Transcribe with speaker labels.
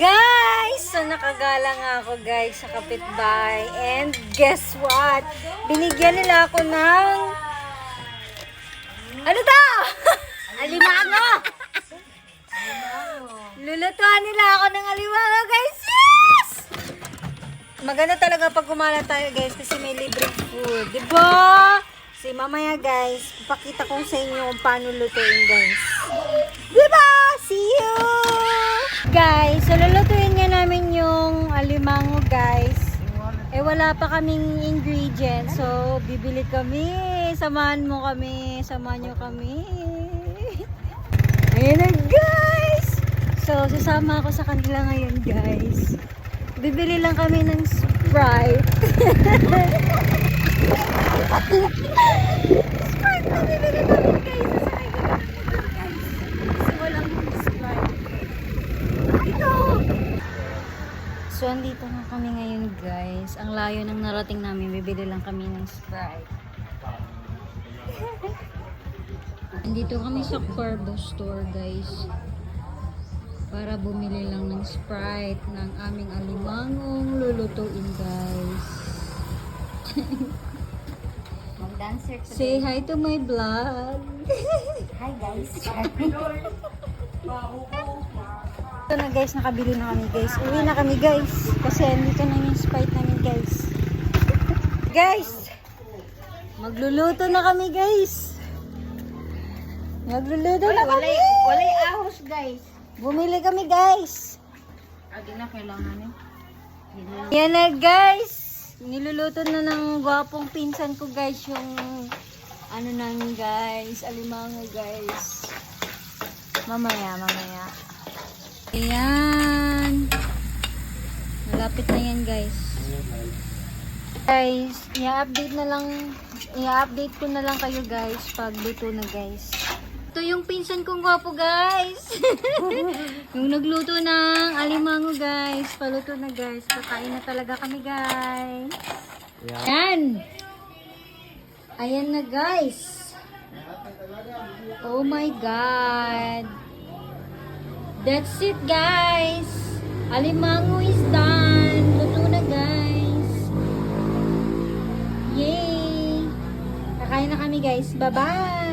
Speaker 1: Guys! So nakagala nga ako guys sa kapitbahay. And guess what? Binigyan nila ako ng... Ano to? alimango! Lulutuan nila ako ng alimango guys! Yes! Maganda talaga pag kumala tayo guys kasi may libreng food. Diba? Si mamaya guys, papakita ko sa inyo kung paano lutuin guys. Diba? Guys, so lulutuin nga namin yung alimango guys. Eh wala pa kaming ingredients. So bibili kami. Samahan mo kami. Samahan nyo kami. Ayun na guys! So sasama ako sa kanila ngayon guys. Bibili lang kami ng Sprite. Sprite na bibili namin guys. Sasakay kami ng motor guys. Kasi walang Sprite. Ito! So, andito na kami ngayon guys. Ang layo ng narating namin. Bibili lang kami ng Sprite. Andito kami sa Corbo store guys. Para bumili lang ng Sprite ng aming alimangong lulutuin guys.
Speaker 2: Mag-dancer
Speaker 1: Say hi to my vlog.
Speaker 2: Hi guys.
Speaker 1: Ito na guys, nakabili na kami guys. Uwi na kami guys. Kasi andito na yung Sprite namin guys. Guys! Magluluto na kami guys. Magluluto na kami.
Speaker 2: walay, walay ahos guys.
Speaker 1: Bumili kami guys.
Speaker 2: Adi na kailangan eh.
Speaker 1: Yan na guys. Niluluto na ng gwapong pinsan ko guys yung ano nang guys, alimango guys. Mamaya, mamaya. Ayan. Malapit na yan guys. Guys, i-update na lang, i-update ko na lang kayo guys pag luto na guys. Ito yung pinsan kong gwapo guys. yung nagluto ng alimango guys. Paluto na guys. Kakain na talaga kami guys. Yan. Ayan na guys. Oh my God. That's it guys. Alimango is done. Luto na guys. Yay. Kakain na kami guys. Bye-bye.